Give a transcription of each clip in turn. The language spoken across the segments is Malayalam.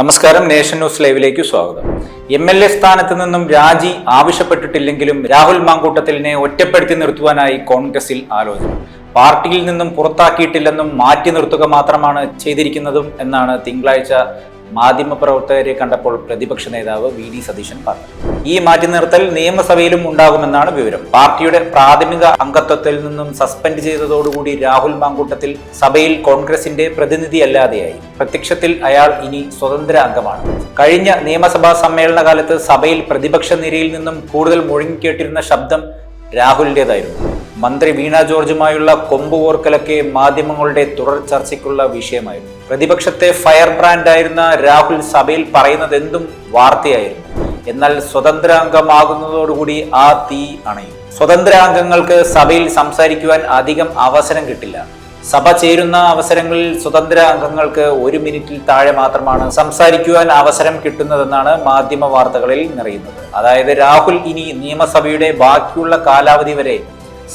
നമസ്കാരം നേഷൻ ന്യൂസ് ലൈവിലേക്ക് സ്വാഗതം. എം എൽ എ സ്ഥാനത്ത് നിന്നും രാജി ആവശ്യപ്പെട്ടിട്ടില്ലെങ്കിലും രാഹുൽ മാങ്കൂട്ടത്തിലിനെ ഒറ്റപ്പെടുത്തി നിർത്തുവാനായി കോൺഗ്രസിൽ ആലോചന. പാർട്ടിയിൽ നിന്നും പുറത്താക്കിയിട്ടില്ലെന്നും മാറ്റി നിർത്തുക മാത്രമാണ് ചെയ്തിരിക്കുന്നതും എന്നാണ് തിങ്കളാഴ്ച മാധ്യമപ്രവർത്തകരെ കണ്ടപ്പോൾ പ്രതിപക്ഷ നേതാവ് വി ഡി സതീശൻ പറഞ്ഞു ഈ മാറ്റി നിർത്തൽ നിയമസഭയിലും ഉണ്ടാകുമെന്നാണ് വിവരം. പാർട്ടിയുടെ പ്രാഥമിക അംഗത്വത്തിൽ നിന്നും സസ്പെൻഡ് ചെയ്തതോടുകൂടി രാഹുൽ മാങ്കൂട്ടത്തിൽ സഭയിൽ കോൺഗ്രസിന്റെ പ്രതിനിധിയല്ലാതെയായി. പ്രത്യക്ഷത്തിൽ അയാൾ ഇനി സ്വതന്ത്ര അംഗമാണ്. കഴിഞ്ഞ നിയമസഭാ സമ്മേളന കാലത്ത് സഭയിൽ പ്രതിപക്ഷ നിരയിൽ നിന്നും കൂടുതൽ മുഴങ്ങിക്കേട്ടിരുന്ന ശബ്ദം രാഹുലിന്റെതായിരുന്നു മന്ത്രി വീണ ജോർജുമായുള്ള കൊമ്പുകോർക്കലൊക്കെ മാധ്യമങ്ങളുടെ തുടർ ചർച്ചയ്ക്കുള്ള വിഷയമായിരുന്നു. പ്രതിപക്ഷത്തെ ഫയർ ബ്രാൻഡായിരുന്ന രാഹുൽ സഭയിൽ പറയുന്നതെന്തും വാർത്തയായിരുന്നു. എന്നാൽ സ്വതന്ത്ര അംഗമാകുന്നതോടുകൂടി ആ തീ അണയും. സ്വതന്ത്ര അംഗങ്ങൾക്ക് സഭയിൽ സംസാരിക്കുവാൻ അധികം അവസരം കിട്ടില്ല. സഭ ചേരുന്ന അവസരങ്ങളിൽ സ്വതന്ത്ര അംഗങ്ങൾക്ക് ഒരു മിനിറ്റിൽ താഴെ മാത്രമാണ് സംസാരിക്കുവാൻ അവസരം കിട്ടുന്നതെന്നാണ് മാധ്യമ വാർത്തകളിൽ നിറയുന്നത്. അതായത് രാഹുൽ ഇനി നിയമസഭയുടെ ബാക്കിയുള്ള കാലാവധി വരെ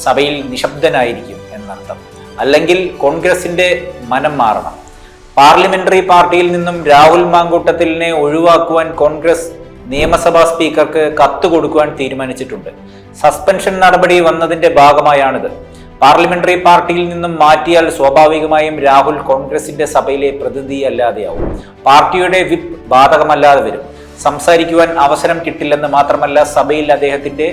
സഭയിൽ നിശബ്ദനായിരിക്കും എന്നർത്ഥം. അല്ലെങ്കിൽ കോൺഗ്രസിന്റെ മനം മാറണം. പാർലമെന്ററി പാർട്ടിയിൽ നിന്നും രാഹുൽ മാങ്കൂട്ടത്തിലിനെ ഒഴിവാക്കുവാൻ കോൺഗ്രസ് നിയമസഭാ സ്പീക്കർക്ക് കത്ത് കൊടുക്കുവാൻ തീരുമാനിച്ചിട്ടുണ്ട്. സസ്പെൻഷൻ നടപടി വന്നതിന്റെ ഭാഗമായാണിത്. പാർലമെന്ററി പാർട്ടിയിൽ നിന്നും മാറ്റിയാൽ സ്വാഭാവികമായും രാഹുൽ കോൺഗ്രസിന്റെ സഭയിലെ പ്രതിനിധിയല്ലാതെയാവും പാർട്ടിയുടെ വിപ്പ് ബാധകമല്ലാതെ വരും. സംസാരിക്കുവാൻ അവസരം കിട്ടില്ലെന്ന് മാത്രമല്ല സഭയിൽ അദ്ദേഹത്തിന്റെ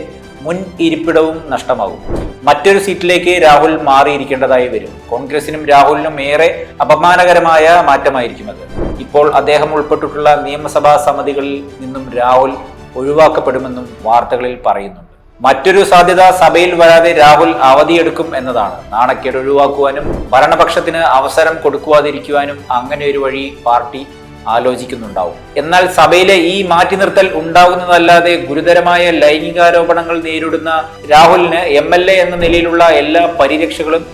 മുൻ ഇരിപ്പിടവും നഷ്ടമാകും. മറ്റൊരു സീറ്റിലേക്ക് രാഹുൽ മാറിയിരിക്കേണ്ടതായി വരും. കോൺഗ്രസിനും രാഹുലിനും ഏറെ അപമാനകരമായ മാറ്റമായിരിക്കും അത്. ഇപ്പോൾ അദ്ദേഹം ഉൾപ്പെട്ടിട്ടുള്ള നിയമസഭാ സമിതികളിൽ നിന്നും രാഹുൽ ഒഴിവാക്കപ്പെടുമെന്നും വാർത്തകളിൽ പറയുന്നുണ്ട്. മറ്റൊരു സാധ്യത സഭയിൽ വരാതെ രാഹുൽ അവധിയെടുക്കും എന്നതാണ്. നാണക്കേട് ഒഴിവാക്കുവാനും ഭരണപക്ഷത്തിന് അവസരം കൊടുക്കുവാതിരിക്കുവാനും അങ്ങനെ ഒരു വഴി പാർട്ടി ആലോചിക്കുന്നുണ്ടാവും. എന്നാൽ സഭയിലെ ഈ മാറ്റി നിർത്തൽ ഉണ്ടാകുന്നതല്ലാതെ ഗുരുതരമായ ലൈംഗികാരോപണങ്ങൾ നേരിടുന്ന രാഹുലിന് എം എൽ എ എന്ന നിലയിലുള്ള എല്ലാ പരിരക്ഷകളും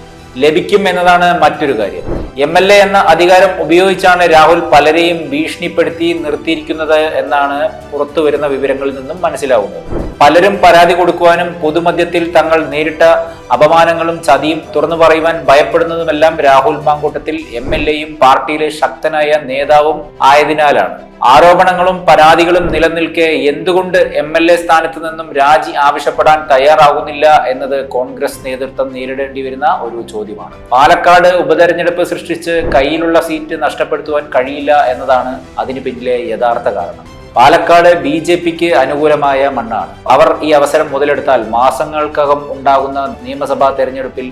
ലഭിക്കും എന്നതാണ് മറ്റൊരു കാര്യം. എം എൽ എ എന്ന അധികാരം ഉപയോഗിച്ചാണ് രാഹുൽ പലരെയും ഭീഷണിപ്പെടുത്തി നിർത്തിയിരിക്കുന്നത് എന്നാണ് പുറത്തുവരുന്ന വിവരങ്ങളിൽ നിന്നും മനസ്സിലാവുന്നത്. പലരും പരാതി കൊടുക്കുവാനും പൊതുമധ്യത്തിൽ തങ്ങൾ നേരിട്ട അപമാനങ്ങളും ചതിയും തുറന്നു പറയുവാൻ ഭയപ്പെടുന്നതുമെല്ലാം രാഹുൽ മാങ്കൂട്ടത്തിൽ എം എൽ എയും പാർട്ടിയിലെ ശക്തനായ നേതാവും ആയതിനാലാണ്. ആരോപണങ്ങളും പരാതികളും നിലനിൽക്കെ എന്തുകൊണ്ട് എം എൽ എ സ്ഥാനത്ത് നിന്നും രാജി ആവശ്യപ്പെടാൻ തയ്യാറാകുന്നില്ല എന്നത് കോൺഗ്രസ് നേതൃത്വം നേരിടേണ്ടി വരുന്ന ഒരു ചോദ്യമാണ്. പാലക്കാട് ഉപതെരഞ്ഞെടുപ്പ് സൃഷ്ടിച്ച് കയ്യിലുള്ള സീറ്റ് നഷ്ടപ്പെടുത്തുവാൻ കഴിയില്ല എന്നതാണ് അതിന് പിന്നിലെ യഥാർത്ഥ കാരണം. പാലക്കാട് ബി ജെ പിക്ക് അനുകൂലമായ മണ്ണാണ്. അവർ ഈ അവസരം മുതലെടുത്താൽ മാസങ്ങൾക്കകം ഉണ്ടാകുന്ന നിയമസഭാ തെരഞ്ഞെടുപ്പിൽ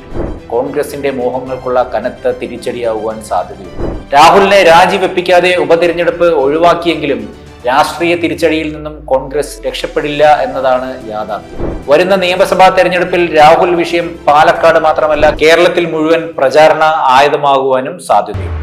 കോൺഗ്രസിന്റെ മോഹങ്ങൾക്കുള്ള കനത്ത തിരിച്ചടിയാവുവാൻ സാധ്യതയുണ്ട്. രാഹുലിനെ രാജിവെപ്പിക്കാതെ ഉപതെരഞ്ഞെടുപ്പ് ഒഴിവാക്കിയെങ്കിലും രാഷ്ട്രീയ തിരിച്ചടിയിൽ നിന്നും കോൺഗ്രസ് രക്ഷപ്പെടില്ല എന്നതാണ് യാഥാർത്ഥ്യം. വരുന്ന നിയമസഭാ തെരഞ്ഞെടുപ്പിൽ രാഹുൽ വിഷയം പാലക്കാട് മാത്രമല്ല കേരളത്തിൽ മുഴുവൻ പ്രചാരണ ആയുധമാകുവാനും സാധ്യതയുണ്ട്.